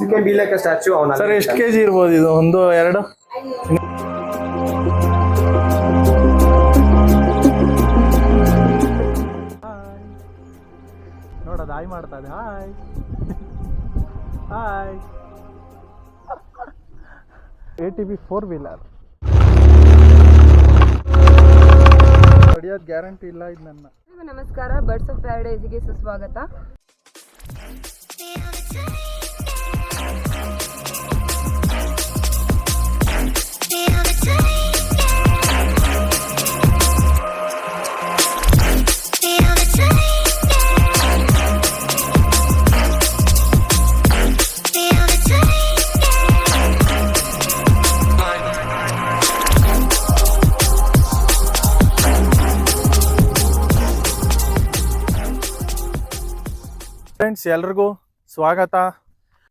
You can statue on sir ಎಷ್ಟು K G ಇರ್ಬೋದು ಇದು? ಒಂದು ಎರಡು? ನೋಡೋದು ಹಾಯ್ ಮಾಡ್ತಾ ಇದೆ. Hi hi A T B four wheeler ಹೊಡಿಯೋದು ಗ್ಯಾರಂಟಿ ಇಲ್ಲ ಇದು ನನ್ನ. ನಮಸ್ಕಾರ. ಬರ್ಡ್ಸ್ ಆಫ್ ಪ್ಯಾರಡೈಸ್ಗೆ ಸುಸ್ವಾಗತ. ಫ್ರೆಂಡ್ಸ್ ಎಲ್ರಿಗೂ ಸ್ವಾಗತ.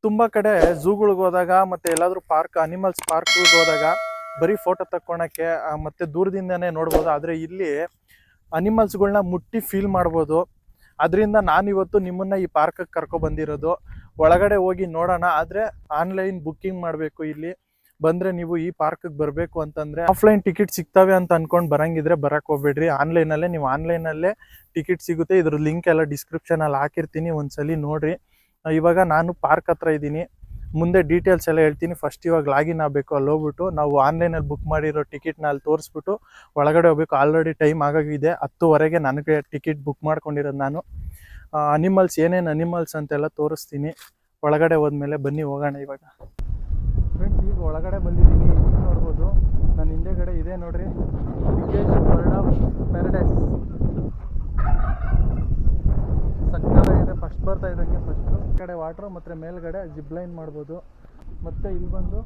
ತುಂಬ ಕಡೆ ಝೂಗಳಿಗೆ ಹೋದಾಗ ಮತ್ತೆ ಎಲ್ಲಾದ್ರೂ ಪಾರ್ಕ್, ಅನಿಮಲ್ಸ್ ಪಾರ್ಕ್ ಹೋದಾಗ ಬರೀ ಫೋಟೋ ತಕ್ಕೊಳಕ್ಕೆ ಮತ್ತು ದೂರದಿಂದನೇ ನೋಡ್ಬೋದು. ಆದರೆ ಇಲ್ಲಿ ಅನಿಮಲ್ಸ್ಗಳನ್ನ ಮುಟ್ಟಿ ಫೀಲ್ ಮಾಡ್ಬೋದು. ಅದರಿಂದ ನಾನಿವತ್ತು ನಿಮ್ಮನ್ನ ಈ ಪಾರ್ಕಿಗೆ ಕರ್ಕೊಬಂದಿರೋದು ಒಳಗಡೆ ಹೋಗಿ ನೋಡೋಣ. ಆದರೆ ಆನ್ಲೈನ್ ಬುಕ್ಕಿಂಗ್ ಮಾಡಬೇಕು ಇಲ್ಲಿ. ಬಂದರೆ ನೀವು ಈ ಪಾರ್ಕಿಗೆ ಬರಬೇಕು ಅಂತಂದರೆ ಆಫ್ಲೈನ್ ಟಿಕೆಟ್ ಸಿಗ್ತವೆ ಅಂತ ಅನ್ಕೊಂಡು ಬರಂಗಿದ್ರೆ ಬರಕ್ಕೆ ಹೋಗ್ಬೇಡ್ರಿ. ಆನ್ಲೈನಲ್ಲೇ ನೀವು ಆನ್ಲೈನಲ್ಲೇ ಟಿಕೆಟ್ ಸಿಗುತ್ತೆ. ಇದ್ರ ಲಿಂಕ್ ಎಲ್ಲ ಡಿಸ್ಕ್ರಿಪ್ಷನಲ್ಲಿ ಹಾಕಿರ್ತೀನಿ ಒಂದ್ಸಲಿ ನೋಡ್ರಿ. ಇವಾಗ ನಾನು ಪಾರ್ಕ್ ಹತ್ರ ಇದ್ದೀನಿ. ಮುಂದೆ ಡೀಟೇಲ್ಸ್ ಎಲ್ಲ ಹೇಳ್ತೀನಿ. ಫಸ್ಟ್ ಇವಾಗ ಲಾಗಿನ್ ಆಗಬೇಕು ಅಲ್ಲಿ ಹೋಗ್ಬಿಟ್ಟು ನಾವು ಆನ್ಲೈನಲ್ಲಿ ಬುಕ್ ಮಾಡಿರೋ ಟಿಕೆಟ್ನ ಅಲ್ಲಿ ತೋರಿಸ್ಬಿಟ್ಟು ಒಳಗಡೆ ಹೋಗ್ಬೇಕು. ಆಲ್ರೆಡಿ ಟೈಮ್ ಆಗಾಗಿದೆ. ಹತ್ತುವರೆಗೆ ನನಗೆ ಟಿಕೆಟ್ ಬುಕ್ ಮಾಡ್ಕೊಂಡಿರೋದು ನಾನು. ಅನಿಮಲ್ಸ್ ಏನೇನು ಅನಿಮಲ್ಸ್ ಅಂತೆಲ್ಲ ತೋರಿಸ್ತೀನಿ. ಒಳಗಡೆ ಹೋದ್ಮೇಲೆ ಬನ್ನಿ ಹೋಗೋಣ ಇವಾಗ. ಒಳಗಡೆ ಬಂದಿದ್ದೀನಿ ನೋಡ್ಬೋದು. ನನ್ನ ಹಿಂದೆಗಡೆ ಇದೆ ನೋಡ್ರಿ. ಬಿಗ್ಗೆಸ್ಟ್ ವರ್ಲ್ಡ್ ಆಫ್ ಪ್ಯಾರಡೈಸ್ ಇದೆ. ಫಸ್ಟ್ ಬರ್ತಾ ಇದ್ದಂಗೆ ಫಸ್ಟು ಕಡೆ ವಾಟ್ರು ಮತ್ತು ಮೇಲ್ಗಡೆ ಜಿಪ್ ಲೈನ್ ಮಾಡ್ಬೋದು. ಮತ್ತು ಇಲ್ಲಿ ಬಂದು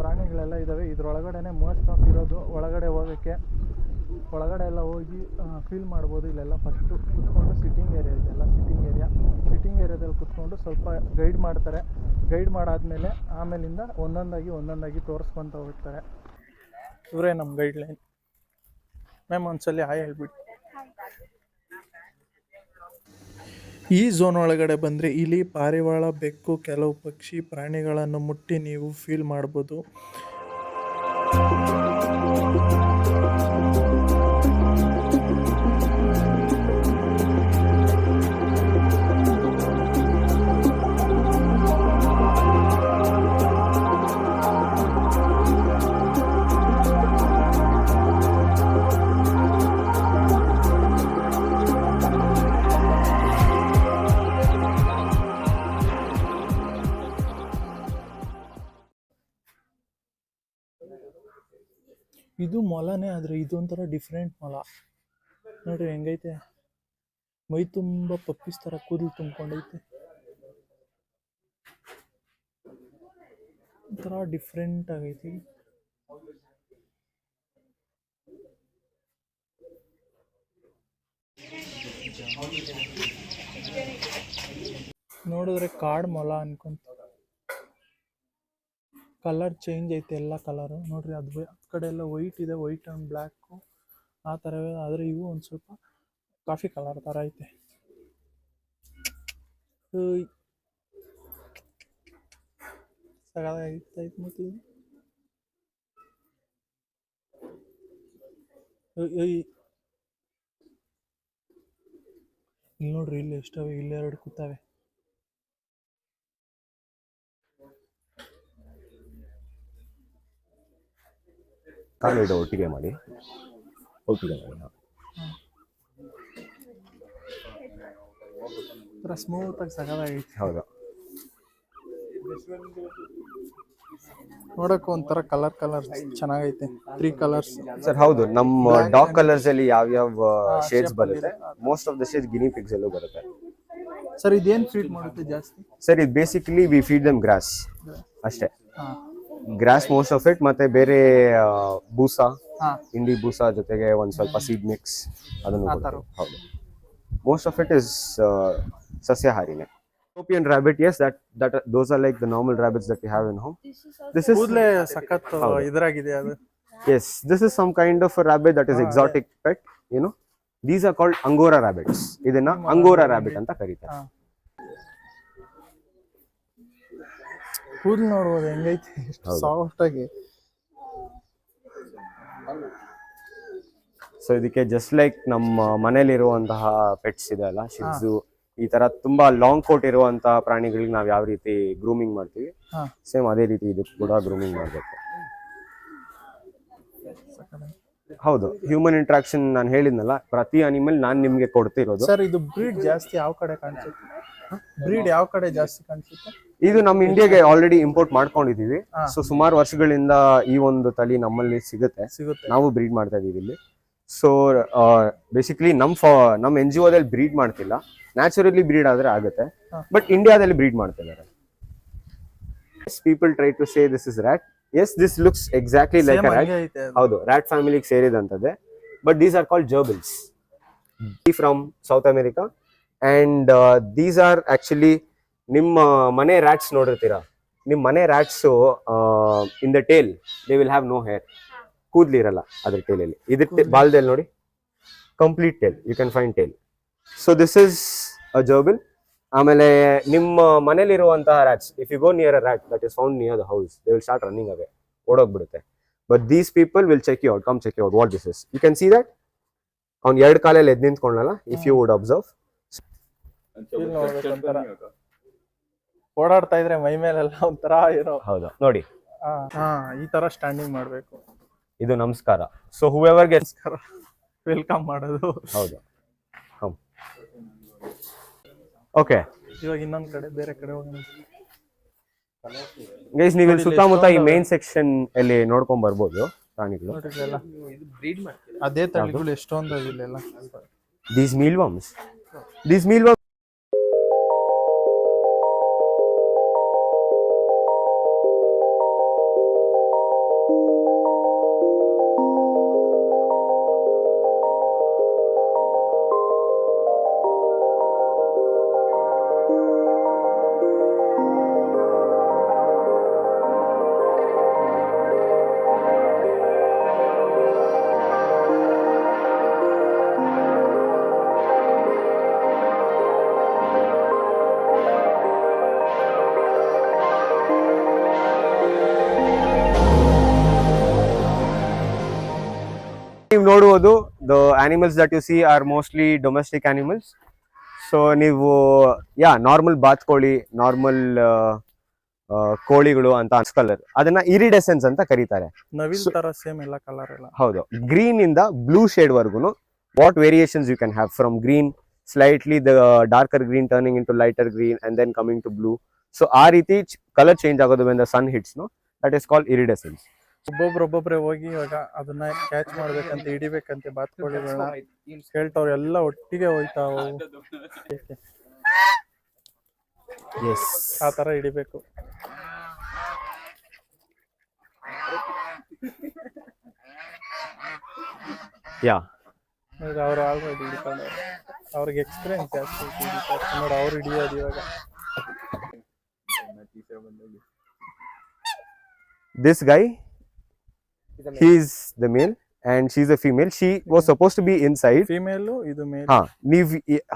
ಪ್ರಾಣಿಗಳೆಲ್ಲ ಇದ್ದಾವೆ ಇದರೊಳಗಡೆ ಮೋಸ್ಟ್ ಆಫ್ ಇರೋದು ಒಳಗಡೆ ಹೋಗೋಕ್ಕೆ. ಒಳಗಡೆ ಎಲ್ಲ ಹೋಗಿ ಫೀಲ್ ಮಾಡ್ಬೋದು ಇಲ್ಲೆಲ್ಲ. ಫಸ್ಟು ಕುತ್ಕೊಂಡು ಸಿಟ್ಟಿಂಗ್ ಏರಿಯಾ ಇದೆಲ್ಲ ಸಿಟ್ಟಿಂಗ್ ಏರಿಯಾ ಕುತ್ಕೊಂಡು ಸ್ವಲ್ಪ ಗೈಡ್ ಮಾಡ್ತಾರೆ. ಗೈಡ್ ಮಾಡಾದ್ಮೇಲೆ ಆಮೇಲಿಂದ ಒಂದೊಂದಾಗಿ ಒಂದೊಂದಾಗಿ ತೋರಿಸ್ಕೊಂತ ಹೋಗ್ತಾರೆ. ಇವರೇ ನಮ್ಮ ಗೈಡ್ ಲೈನ್ ಮ್ಯಾಮ್ ಒಂದ್ಸಲಿ ಹಾಯ್ ಹೇಳ್ಬಿಡಿ. ಈ ಝೋನ್ ಒಳಗಡೆ ಬಂದರೆ ಇಲಿ ಪಾರಿವಾಳ ಬೆಕ್ಕು, ಕೆಲವು ಪಕ್ಷಿ ಪ್ರಾಣಿಗಳನ್ನು ಮುಟ್ಟಿ ನೀವು ಫೀಲ್ ಮಾಡ್ಬೋದು. ಮೊಲನೇ ಆದರೆ ಇದೊಂಥರ ಡಿಫ್ರೆಂಟ್ ಮೊಲ. ನೋಡ್ರಿ ಹೆಂಗೈತೆ? ಮೈ ತುಂಬ ಪಪ್ಪೀಸ್ ಥರ ಕೂದಲು ತುಂಬ್ಕೊಂಡೈತೆ. ಒಂಥರ ಡಿಫ್ರೆಂಟ್ ಆಗೈತಿ. ನೋಡಿದ್ರೆ ಕಾಡು ಮೊಲ ಅನ್ಕೊಂತ. ಕಲರ್ ಚೇಂಜ್ ಐತೆ ಎಲ್ಲ ಕಲರು. ನೋಡ್ರಿ ಅದು ಆ ಕಡೆ ಎಲ್ಲ ವೈಟ್ ಇದೆ, ವೈಟ್ ಆ್ಯಂಡ್ ಬ್ಲ್ಯಾಕು ಆ ಥರವೇ ಆದರೆ ಇವು ಒಂದು ಸ್ವಲ್ಪ ಕಾಫಿ ಕಲರ್ ಥರ ಐತೆ. ಇಲ್ಲಿ ನೋಡ್ರಿ ಇಲ್ಲಿ ಎಷ್ಟವೆ ಇಲ್ಲಿ ಎರಡು ಕೂತಾವೆ. ಕಾಲು ಇಡು ಒಟ್ಟಿಗೆ ಮಾಡಿ. ಒಟ್ಟಿಗೆ ಮಾಡಿ. ಒಂಥರ ಸ್ಮೂತಾಗಿ ಸಗದಾಗೈತಿ ಹೌದು. ನೋಡಕ್ಕೂ ಒಂಥರ ಕಲರ್ ಕಲರ್ ಚೆನ್ನಾಗೈತೆ. ತ್ರೀ ಕಲರ್ಸ್ ಸರ್ ಹೌದು. ನಮ್ಮ ಡಾಕ್ ಕಲರ್ಸ್ ಅಲ್ಲಿ ಯಾವ ಶೇಡ್ಸ್ ಬರುತ್ತೆ? Most of the shades guinea pigs ಅಲ್ಲೂ ಬರುತ್ತೆ. ಸರ್ ಇದೇನು ಫೀಡ್ ಮಾಡುತ್ತೆ ಜಾಸ್ತಿ? ಸರ್ ಇದು basically we feed them grass ಅಷ್ಟೇ. ಗ್ರಾಸ್ ಮೋಸ್ಟ್ ಆಫ್ ಇಟ್ ಮತ್ತೆ ಬೇರೆ ಬೂಸಾ ಹಿಂಡಿ ಬೂಸಾ ಜೊತೆಗೆ ಒಂದು ಸ್ವಲ್ಪ ಸೀಡ್ ಮಿಕ್ಸ್ ಅದನ್ನು ಹೌದು. Most of it is ಸಸ್ಯಹಾರಿನೇ. European rabbit yes that that those are like the normal rabbits that you have in home this is ಕೂದಲೇ ಸಖತ್ ಇದರಾಗಿದೆ ಅದು. Yes this is some kind of rabbit that is exotic pet you know these are called angora rabbits ಇದನ್ನ angora rabbit ಅಂತ ಕರೀತಾರೆ. ಕೂದಲು ನೋಡ್ಬೋದು ಹೆಂಗೈತೆ? ಎಷ್ಟು. ಸಾಫ್ಟ್ ಆಗಿ. ಸೊ ಇದಕ್ಕೆ ಜಸ್ಟ್ ಲೈಕ್ ನಮ್ಮ ಮನೇಲಿರುವಂತಹ ಪೆಟ್ಸ್ ಇದೆ ಅಲ್ಲ ಶಿಪ್ಸು ಈ ತರ ತುಂಬಾ ಲಾಂಗ್ ಕೋಟ್ ಇರುವಂತಹ ಪ್ರಾಣಿಗಳಿಗೆ ನಾವು ಯಾವ ರೀತಿ ಗ್ರೂಮಿಂಗ್ ಮಾಡ್ತೀವಿ. ಸೇಮ್ ಅದೇ ರೀತಿ ಇದಕ್ಕೆ ಕೂಡ ಗ್ರೂಮಿಂಗ್ ಮಾಡಬೇಕು. ಹೌದು ಹ್ಯೂಮನ್ ಇಂಟ್ರಾಕ್ಷನ್ ನಾನು ಹೇಳಿದ್ನಲ್ಲ ಪ್ರತಿ ಅನಿಮಲ್ ನಾನು ನಿಮ್ಗೆ ಕೊಡ್ತಿರೋದು. ಸರ್ ಇದು ಬ್ರೀಡ್ ಜಾಸ್ತಿ ಯಾವ ಕಡೆ ಕಾಣಿಸುತ್ತೆ? ಬ್ರೀಡ್ ಯಾವ ಕಡೆ ಜಾಸ್ತಿ ಕಾಣಿಸುತ್ತೆ? ಇದು ನಮ್ಮ ಇಂಡಿಯಾಗೆ ಆಲ್ರೆಡಿ ಇಂಪೋರ್ಟ್ ಮಾಡ್ಕೊಂಡಿದೀವಿ. ಸೊ ಸುಮಾರು ವರ್ಷಗಳಿಂದ ಈ ಒಂದು ತಳಿ ನಮ್ಮಲ್ಲಿ ಸಿಗುತ್ತೆ. ಸಿಗುತ್ತೆ. ನಾವು ಬ್ರೀಡ್ ಮಾಡ್ತಾ ಇದೀವಿ ಇಲ್ಲಿ. ಸೊ ಬೇಸಿಕಲಿ ನಮ್ ನಮ್ ಎನ್ ಜಿ ಓದಲ್ಲಿ ಬ್ರೀಡ್ ಮಾಡ್ತಿಲ್ಲ. ನ್ಯಾಚುರಲಿ ಬ್ರೀಡ್ ಆದ್ರೆ ಆಗುತ್ತೆ. ಬಟ್ ಇಂಡಿಯಾದಲ್ಲಿ ಬ್ರೀಡ್ ಮಾಡ್ತಿದ್ದಾರೆ. People try to say this is rat as this looks exactly like. ಹೌದು ರ್ಯಾಟ್ ಫ್ಯಾಮಿಲಿಗೆ ಸೇರಿದಂತದ್ದೇ. But these are called gerbils from South America and these are actually ನಿಮ್ಮ ಮನೆ ರ್ಯಾಟ್ಸ್ ನೋಡಿರ್ತೀರಾ? ನಿಮ್ಮ ಮನೆ rats in the tail they will have no hair ಕೂದ್ಲಿರಲ್ಲ ಅದ್ರ ಟೇಲಲ್ಲಿ ಇದ್ರ ಬಾಲ್ದಲ್ಲಿ ನೋಡಿ. Complete tail you can fine tail so this is a gerbil ಆಮೇಲೆ ನಿಮ್ಮ ಮನೇಲಿರುವಂತಹ rats if you go near a rat that is found near the house they will start running away ಓಡೋಗ್ಬಿಡುತ್ತೆ. But these people will check you out come check you out what this is you can see that ಅವ್ನು ಎರಡು ಕಾಲಲ್ಲಿ ಎದ್ದು ನಿಂತ್ಕೊಳ್ಳಲ್ಲ if you would observe. ಓಡಾಡ್ತಾ ಇದ್ರೆ ಮೈ ಮೇಲೆಲ್ಲ ಒಂಥರ ಏನೋ ಹೌದು. ನೋಡಿ. ಹಾ, ಈ ತರ ಸ್ಟ್ಯಾಂಡಿಂಗ್ ಮಾಡ್ಬೇಕು. ಇದು ನಮಸ್ಕಾರ. ಸೊ ಹೂವೆವರ್ ಗೆಟ್ಸ್ ವೆಲ್ಕಮ್ ಮಾಡೋದು. ಹೌದು. ಓಕೆ ಇವಾಗ ಇನ್ನೊಂದ್ ಕಡೆ ಬೇರೆ ಕಡೆ ಹೋಗೋಣ. ಗೈಸ್ ನೀವು ಇಲ್ಲಿ ಸುತ್ತಮುತ್ತ ಈ ಮೇನ್ ಸೆಕ್ಷನ್ ಅಲ್ಲಿ. ನೋಡ್ಕೊಂಡ್ ಬರ್ಬೋದು ಪ್ರಾಣಿಗಳು. ನೋಡ್ರಿ. ಅದೇ ತಳಿಗಳು ಎಷ್ಟೊಂದು ಇಲ್ಲೆಲ್ಲ. ದೀಸ್ ಮೀಲ್ವಮ್ಸ್ ದೀಸ್ ಮೀಲ್ವಮ್ಸ್ ನೋಡುವುದು. The animals that you see are mostly domestic animals so ನೀವು ಯಾ ನಾರ್ಮಲ್ ಬಾತ್ಕೋಳಿ ನಾರ್ಮಲ್ ಕೋಳಿಗಳು ಅಂತ ಕಲರ್ ಅದನ್ನ ಇರಿಡೆಸೆನ್ಸ್ ಅಂತ ಕರೀತಾರೆ. ನವಿಲ್ ತರ ಸೇಮ್ ಎಲ್ಲ ಕಲರ್ ಎಲ್ಲ. ಹೌದು. ಗ್ರೀನ್ ಇಂದ blue shade ವರ್ಗುನು what variations you can have from green slightly the darker green turning into lighter green and then coming to blue so ಆ ರೀತಿ ಕಲರ್ ಚೇಂಜ್ ಆಗೋದು when the sun hits no that is call iridescence ಒಬ್ಬೊಬ್ರು ಒಬ್ಬೊಬ್ರೆ ಹೋಗಿ ಇವಾಗ ಅದನ್ನ catch ಮಾಡ್ಬೇಕಂತ ಹಿಡಿಬೇಕಂತೆ ಬಾತ್ಕೋಳಿಗಳನ್ನ ಹೇಳ್ತಾವ್ರು ಎಲ್ಲ ಒಟ್ಟಿಗೆ ಹೋಯ್ತಾವು ಎಸ್ ಆ ತರ ಹಿಡಿಬೇಕು. ಯಾ ಅವ್ರು ಆಲ್ರೆಡಿ ಹಿಡ್ಕೊಂಡವ್ರು ಅವ್ರಿಗೆ ಎಕ್ಸ್ಪೀರಿಯನ್ಸ್ ಜಾಸ್ತಿ. ನೋಡಿ ಅವ್ರು ಹಿಡಿಯೋದು ಇವಾಗ. This guy is the male and she's a female she was supposed to be inside female ಇದು male huh.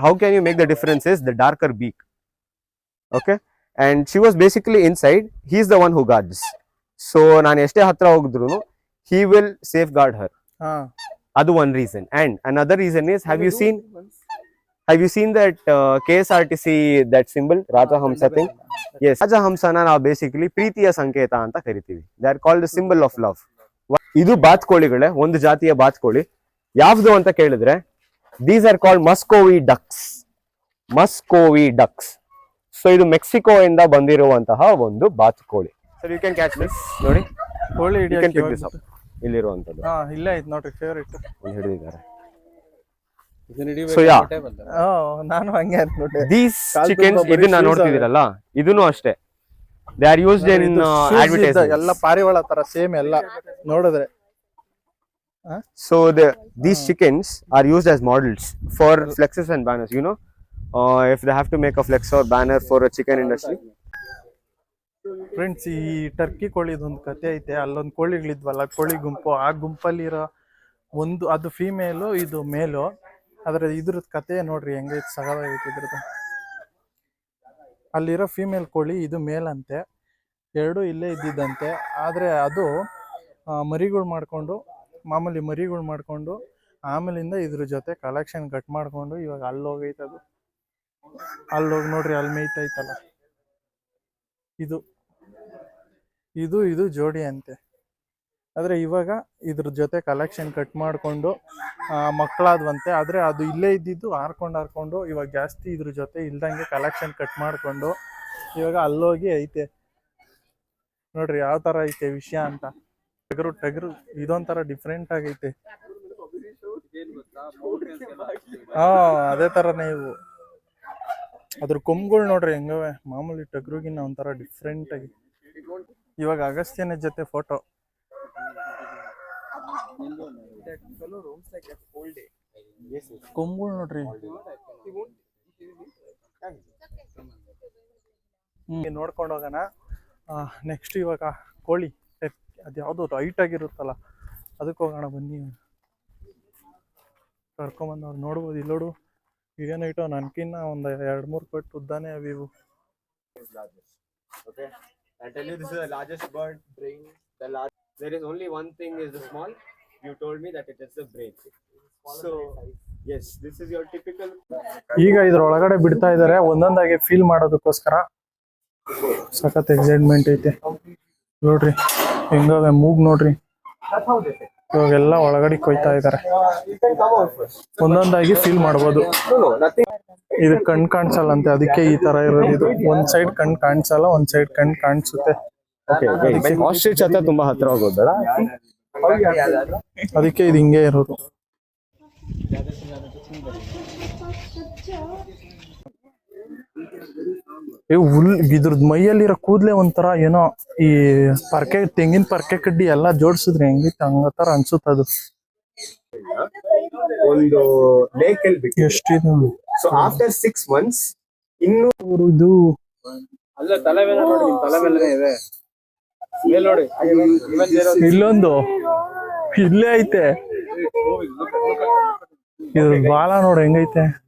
how can you make the difference is the darker beak okay and she was basically inside he's the one who guards so ನಾನು ಎಷ್ಟೇ ಹತ್ರ ಹೋಗಿದ್ರು he will safeguard her ಹಾ ಅದು one reason and another reason is have you seen have you seen that uh, KSRTC that symbol Rajahamsa thing yes ರಾಜಹಂಸನ ನಾವು basically ಪ್ರೀತಿಯ ಸಂಕೇತ ಅಂತ ಕರಿತೀವಿ are called the symbol of love ಇದು ಬಾತ್ಕೋಳಿಗಳೇ ಒಂದು ಜಾತಿಯ ಬಾತ್ಕೋಳಿ. ಯಾವ್ದು ಅಂತ ಕೇಳಿದ್ರೆ these are called Muscovy ducks Muscovy ducks so ಇದು ಮೆಕ್ಸಿಕೋ ಇಂದ ಬಂದಿರುವಂತಹ ಒಂದು ಬಾತ್ಕೋಳಿ. Sir you can catch this ನೋಡಿ. ಕೋಳಿ ಯು ಕ್ಯಾನ್ ಹಿಡಿಯಕ್ಕೆ ದಿಸ್ ಅಪ್ ಇಲ್ಲಿರುವಂತದ್ದು ಹಾ ಇಲ್ಲೇ ಐತ್ ನೋಡ್ರಿ ಫೇವ್ರೇಟ್ ಒಂದು ಹಿಡಿದಿದ್ದಾರೆ. ಸೊ ಯಾ ನಾನು ಹಂಗೆ ದೀಸ್ ಚಿಕನ್ಸ್ ಇದನ್ನ ನೋಡ್ತಿದ್ದೀರಲ್ಲ? ಇದನ್ನು ಅಷ್ಟೇ. They are used in advertisement ಎಲ್ಲ ಪಾರಿವಾಳ ತರ ಸೇಮ್ ಎಲ್ಲ. ನೋಡಿದ್ರೆ. So these chickens are are as models for flexes and banners you know if they have to make a flex or banner for chicken industry friends ಈ turkey ಕೋಳಿದೊಂದು ಕತೆ ಐತೆ. ಅಲ್ಲೊಂದು ಕೋಳಿಗಳಿದ್ವಲ್ಲ ಕೋಳಿ ಗುಂಪು. ಆ ಗುಂಪಲ್ಲಿರೋ ಒಂದು ಅದು ಫೀಮೇಲು ಇದು ಮೇಲು ಅದ್ರ ಇದ್ರದ್ದು ಕತೆ ನೋಡ್ರಿ ಹೆಂಗೈತೆ ಸಗದಾಗೈತೆ ಇದ್ರದ್ದು. ಅಲ್ಲಿರೋ ಫೀಮೇಲ್ ಕೋಳಿ ಇದು ಮೇಲ್ ಅಂತೆ ಎರಡೂ ಇಲ್ಲೇ ಇದ್ದಿದ್ದಂತೆ. ಆದರೆ ಅದು ಮರಿಗಳು ಮಾಡಿಕೊಂಡು, ಮಾಮೂಲಿ ಮರಿಗಳು ಮಾಡಿಕೊಂಡು, ಆಮೇಲಿಂದ ಇದ್ರ ಜೊತೆ ಕಲೆಕ್ಷನ್ ಕಟ್ ಮಾಡಿಕೊಂಡು ಇವಾಗ ಅಲ್ಲಿ ಹೋಗೈತೆ ಅದು ಅಲ್ಲಿ ಹೋಗಿ ನೋಡ್ರಿ, ಅಲ್ಲಿ ಮೇಯ್ತೈತಲ್ಲ ಇದು ಇದು ಇದು ಜೋಡಿ ಅಂತೆ. ಆದರೆ ಇವಾಗ ಇದ್ರ ಜೊತೆ ಕಲೆಕ್ಷನ್ ಕಟ್ ಮಾಡಿಕೊಂಡು ಮಕ್ಕಳಾದ್ವಂತೆ. ಆದರೆ ಅದು ಇಲ್ಲೇ ಇದ್ದಿದ್ದು ಹಾರ್ಕೊಂಡು ಹಾರ್ಕೊಂಡು ಇವಾಗ ಜಾಸ್ತಿ ಇದ್ರ ಜೊತೆ ಇಲ್ದಂಗೆ ಕಲೆಕ್ಷನ್ ಕಟ್ ಮಾಡಿಕೊಂಡು ಇವಾಗ ಅಲ್ಲೋಗಿ ಐತೆ. ನೋಡ್ರಿ ಯಾವ ಥರ ಐತೆ ವಿಷಯ ಅಂತ. ಟಗರು ಟಗರು ಇದೊಂಥರ ಡಿಫ್ರೆಂಟ್ ಆಗೈತೆ. ಹಾ, ಅದೇ ಥರನೇ ಇವು. ಅದ್ರ ಕೊಂಬುಗಳು ನೋಡ್ರಿ ಹೆಂಗವೆ. ಮಾಮೂಲಿ ಟಗರುಗಿನ್ನ ಒಂಥರ ಡಿಫ್ರೆಂಟ್ ಆಗಿ. ಇವಾಗ ಅಗಸ್ತ್ಯನ ಜೊತೆ ಫೋಟೋ ಕೊಂಬುಗಳು ನೋಡ್ರಿ ಹ್ಮ್ ನೋಡ್ಕೊಂಡು ಹೋಗೋಣ. ನೆಕ್ಸ್ಟ್ ಇವಾಗ ಕೋಳಿ. ಅದು ಯಾವುದು ರೈಟ್ ಆಗಿರುತ್ತಲ್ಲ ಅದಕ್ಕೆ ಹೋಗೋಣ ಬನ್ನಿ. ಕರ್ಕೊಂಬಂದವ್ರು ನೋಡ್ಬೋದು. ಇಲ್ಲಿ ನೋಡು ಏನು ಇಟ್ಟು ನನ್ಕಿನ್ನ ಒಂದು ಎರಡು ಮೂರು ಪಟ್ಟು ಉದ್ದಾನೆ ಅವು ಇವು. Okay. I tell you, this is the largest bird brain. The large. There is only one thing is the small. You told me that it is the brain. So yes, this is your typical. ಈಗ ಇದ್ರ ಒಳಗಡೆ ಬಿಡ್ತಾ ಇದ್ದಾರೆ ಒಂದೊಂದಾಗಿ feel ಮಾಡೋದಕ್ಕೋಸ್ಕರ ಸಖತ್ excitement ಐತೆ ನೋಡ್ರಿ ಹೆಂಗವೆ ಮೂಗ್ ನೋಡ್ರಿ ಇವಾಗೆಲ್ಲ ಒಳಗಡೆ ಕೊಯ್ತಾ ಇದ್ದಾರೆ. ಒಂದೊಂದಾಗಿ ಫೀಲ್ ಮಾಡ್ಬೋದು. ಇದು ಕಣ್ ಕಾಣಿಸಲ್ಲಂತೆ ಅದಕ್ಕೆ ಈ ತರ ಇರೋದು ಇದು ಒಂದ್ ಸೈಡ್ ಕಣ್ ಕಾಣಿಸಲ್ಲ ಒಂದ್ ಸೈಡ್ ಕಣ್ ಕಾಣಿಸುತ್ತೆ ಹತ್ರ ತುಂಬಾ ಹತ್ರ ಹೋಗೋದಲ್ಲ ಅದಕ್ಕೆ ಇದು ಹಿಂಗೆ ಇರೋದು. ಏ ಹುಲ್ ಇದ್ರದ್ ಮೈಯಲ್ಲಿರೋ ಕೂದ್ಲೆ ಒಂಥರ ಏನೋ ಈ ಪರ್ಕೆ ತೆಂಗಿನ ಪರ್ಕೆ ಕಡ್ಡಿ ಎಲ್ಲಾ ಜೋಡಿಸಿದ್ರೆ ಹೆಂಗಿತ್ತು ಹಂಗತರ ಅನ್ಸುತ್ತ ಅದು. ಒಂದು ಲೇಕ್ ಅಲ್ಲಿ ಬಿಟ್ಟು. ಎಷ್ಟಿದೆ ಸೊ ಆಫ್ಟರ್ ಸಿಕ್ಸ್ ಮಂತ್ಸ್ ಇನ್ನು ಇದು ಅಲ್ಲ ತಲೆ ಮೇಲೆ ನೋಡಿ ತಲೆ ಮೇಲೆ ಇದೆ. ಮೇಲ್ ನೋಡಿ. ಇಲ್ಲೊಂದು. ಇಲ್ಲೇ ಐತೆ. ಇದ್ರ ಬಾಲ ನೋಡು ಹೆಂಗೈತೆ?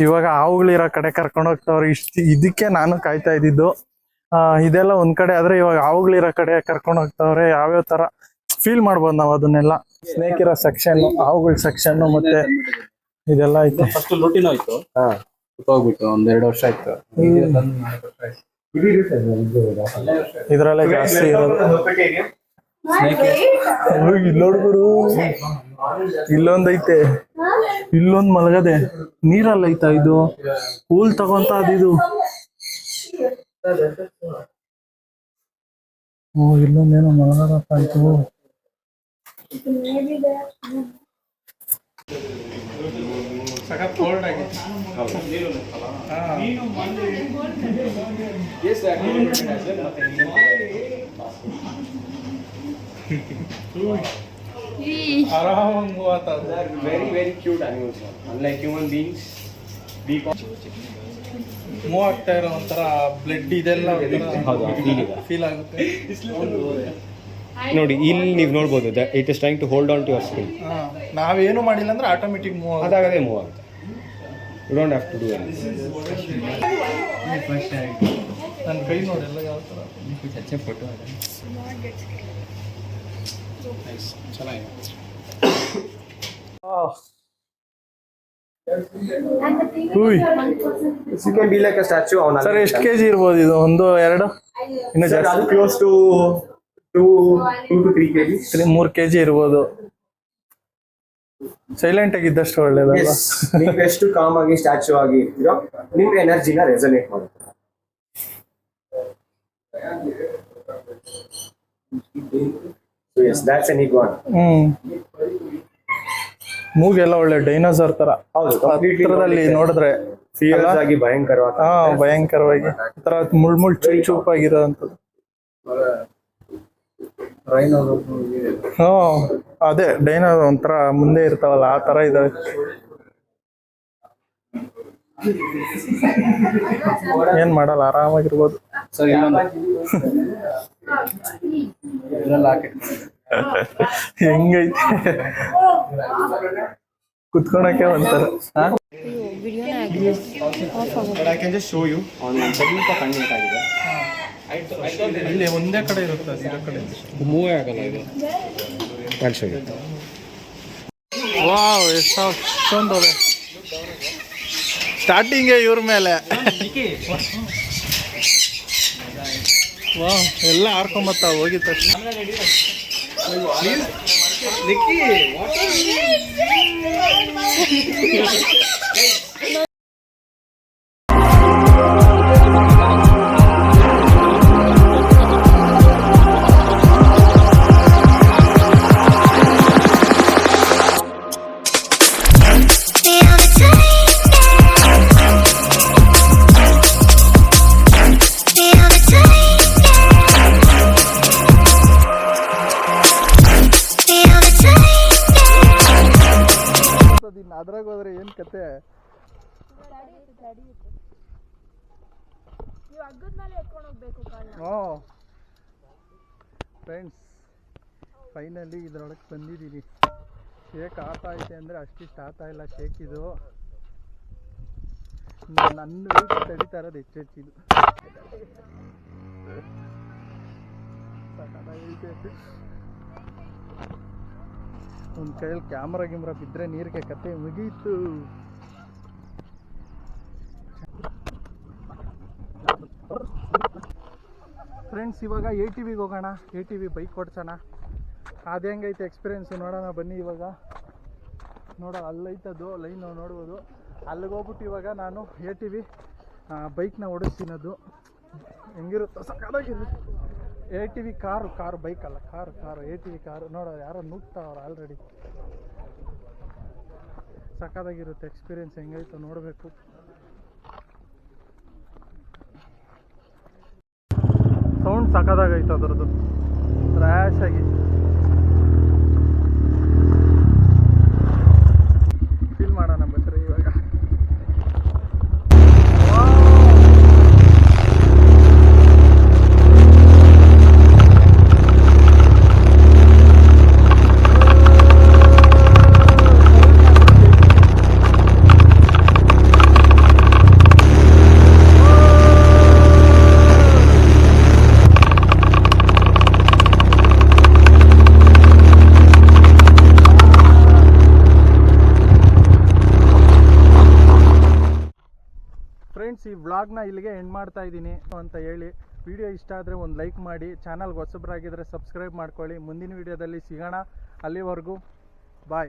ಇವಾಗ ಹಾವುಗಳಿರೋ ಕಡೆ ಕರ್ಕೊಂಡು ಹೋಗ್ತಾವ್ರೆ. ಇಷ್ಟು ಇದಕ್ಕೆ ನಾನು ಕಾಯ್ತಾ ಇದ್ದಿದ್ದು. ಆ, ಇದೆಲ್ಲ ಒಂದ್ ಕಡೆ ಆದ್ರೆ ಇವಾಗ ಹಾವುಗಳಿರೋ ಕಡೆ ಕರ್ಕೊಂಡು ಹೋಗ್ತಾವ್ರೆ. ಯಾವ್ಯಾವ ತರ ಫೀಲ್ ಮಾಡ್ಬೋದು ನಾವು ಅದನ್ನೆಲ್ಲ. ಸ್ನೇಕ್ ಇರೋ ಸೆಕ್ಷನ್ ಹಾವುಗಳ ಸೆಕ್ಷನ್ ಮತ್ತೆ ಇದೆಲ್ಲ ಐತೆ. ಫಸ್ಟ್ ಲೂಟಿನೂ ಆಯ್ತು. ಹಾ. ಹೋಗ್ಬಿಟ್ಟು ಒಂದ್ ಎರಡು ವರ್ಷ ಆಯ್ತು. ಇದ್ರಲ್ಲೇ ಜಾಸ್ತಿ ಇರೋದು. ಅಯ್ಯೋ, ಇಲ್ಲ್ ನೋಡ್ಗುರು ಇಲ್ಲೊಂದ್ ಐತೆ. ಇಲ್ಲೊಂದ್ ಮಲಗದೆ. ನೀರಲ್ಲಿ ಐತಾ ಇದು? ಹೂಲ್ ತಗೊಂತ ಅದಿದು ಓ ಇಲ್ಲೊಂದೇನೋ ಮಲಗದಪ್ಪ ಆಯ್ತು very very cute animals unlike human beings move ಆಗ್ತಾ ಇರೋ ಒಂಥರ ಬ್ಲಡ್ ಇದೆಲ್ಲ ಹೌದು ಫೀಲ್ ಇದೆ. ಫೀಲ್ ಆಗುತ್ತೆ. ನೋಡಿ ಇಲ್ಲಿ ನೀವು ನೋಡ್ಬೋದು it is trying to hold on to your skin ನಾವೇನು ಮಾಡಿಲ್ಲ ಅಂದ್ರೆ ಆಟೋಮೆಟಿಕ್ ಮೂವ್ ಆಗುತ್ತೆ. ಅದಾಗದೇ ಮೂವ್ ಆಗುತ್ತೆ. You don't have to do any ನನ್ನ ಕೈ ನೋಡೆಲ್ಲ ಯಾವ ಥರ ಸರ್ ಎಷ್ಟು ಕೆ ಜಿ ಇರ್ಬೋದು ಇದು? ಒಂದು ಎರಡು? ಇನ್ನು ಜಾಸ್ತಿ. ಕ್ಲೋಸ್ ಟು ಮೂರು ಕೆ ಜಿ ಇರ್ಬೋದು. ಸೈಲೆಂಟ್ ಆಗಿದ್ದಷ್ಟು ಒಳ್ಳೇದಲ್ಲ ಎಸ್ ನೀವು ಎಷ್ಟು ಕಾಮ್ ಆಗಿ ಸ್ಟ್ಯಾಚು ಆಗಿ ಇರೋ ನಿಮ್ಮ ಎನರ್ಜಿನ ರೆಸನೇಟ್ ಮಾಡುತ್ತೆ. ಸೊ ಎಸ್ ಎನ್ ಮೂಗೆಲ್ಲ ಒಳ್ಳೆ ಡೈನೋಸಾರ್ ತರ. ಹತ್ರದಲ್ಲಿ ನೋಡಿದ್ರೆ ಆಗಿ ಭಯಂಕರವಾದ ಹಾ ಭಯಂಕರವಾಗಿ. ತರ ಮುಳ್ ಮುಳ್ ಚೂಪ್ ಚೂಪಾಗಿರೋಂಥದ್ದು ಹಾ ಅದೇ ಡೈನೋ ಒಂಥರ ಮುಂದೆ ಇರ್ತಾವಲ್ಲ ಆ ತರ ಇದಾವೆ ಏನ್ ಮಾಡಲ್ಲ ಆರಾಮಾಗಿರ್ಬೋದು. ಹೆಂಗೈತೆ? ಕುತ್ಕೊಳಕ್ಕೆ ಒಂಥರ. ಹಾ? But I can just show you ಅವ್ನು ಸ್ವಲ್ಪ ಕಣ್ಣು ಆಗಿದೆ. ಇಲ್ಲಿ ಒಂದೇ ಕಡೆ ಇರುತ್ತೆ ಇರೋ ಕಡೆ. ಮೂವೇ ಆಗಲ್ಲ ಇದು. you. ವಾವ್ ಎಷ್ಟೊಂದು ಸ್ಟಾರ್ಟಿಂಗೇ ಇವ್ರ ಮೇಲೆ. ವಾವ್ ಎಲ್ಲ ಹಾರ್ಕೊಂಬತ್ತ ಹೋಗಿ ತಕ್ಷಣ. ಇನ್ನು ಹ್ಞೂ ಫ್ರೆಂಡ್ಸ್ ಫೈನಲಿ ಇದ್ರೊಳಗೆ ಬಂದಿದ್ದೀನಿ ಶೇಕ್ ಐತೆ ಅಂದರೆ ಅಷ್ಟಿಷ್ಟು ಆಗ್ತಾ ಇಲ್ಲ ಶೇಕ್ ಇದು. ನನ್ನ ವೆಯ್ಟ್ ತಡಿತಾ ಇರೋದು ಹೆಚ್ಚು ಹೆಚ್ಚಿದು. ಒಂದು ಕೈಯಲ್ಲಿ ಕ್ಯಾಮ್ರಾ ಗಿಮ್ರಾ ಬಿದ್ದರೆ ನೀರಿಗೆ ಕತೆ ಮುಗೀತು. ಫ್ರೆಂಡ್ಸ್ ಇವಾಗ ಎ ಟಿ ವಿಗೆ ಹೋಗೋಣ. ಎ ಟಿ ವಿ ಬೈಕ್ ಕೊಡ್ಸೋಣ ಅದು ಹೆಂಗೈತೆ ಎಕ್ಸ್ಪೀರಿಯೆನ್ಸು ನೋಡೋಣ, ಬನ್ನಿ ಇವಾಗ. ನೋಡ ಅಲ್ಲೈತದು ಲೈನ್ ನೋಡ್ಬೋದು. ಅಲ್ಲಿಗೆ ಹೋಗ್ಬಿಟ್ಟು ಇವಾಗ ನಾನು ಎ ಟಿ ವಿ ಬೈಕ್ನ ಓಡಿಸ್ತೀನದು ಹೆಂಗಿರುತ್ತೋ ಸಕ್ಕತ್ತಾಗಿರುತ್ತೆ A T V car car bike ಅಲ್ಲ car car A T V car ನೋಡೋ, ಯಾರೋ ನುಗ್ತಾವ್ರು ಆಲ್ರೆಡಿ ಸಕಾಲಾಗಿರುತ್ತೆ ಎಕ್ಸ್ಪೀರಿಯನ್ಸ್ ಹೆಂಗೈತೋ ನೋಡಬೇಕು. ಸೌಂಡ್ ಸಕ್ಕದಾಗೈತೆ ಅದರದ್ದು. ರ್ಯಾಶ್ ಆಗಿ ಫೀಲ್ ಮಾಡೋಣ ಬನ್ರಿ ಇವಾಗ ಫ್ರೆಂಡ್ಸ್ ಈ ವ್ಲಾಗ್ನ ಇಲ್ಲಿಗೆ ಎಂಡ್ ಮಾಡ್ತಾ ಇದ್ದೀನಿ ಅಂತ ಹೇಳಿ. ವಿಡಿಯೋ ಇಷ್ಟ ಆದರೆ ಒಂದು ಲೈಕ್ ಮಾಡಿ, ಚಾನಲ್ಗೆ ಹೊಸಬ್ರಾಗಿದ್ದರೆ ಸಬ್ಸ್ಕ್ರೈಬ್ ಮಾಡ್ಕೊಳ್ಳಿ. ಮುಂದಿನ ವಿಡಿಯೋದಲ್ಲಿ ಸಿಗೋಣ. ಅಲ್ಲಿವರೆಗೂ ಬಾಯ್.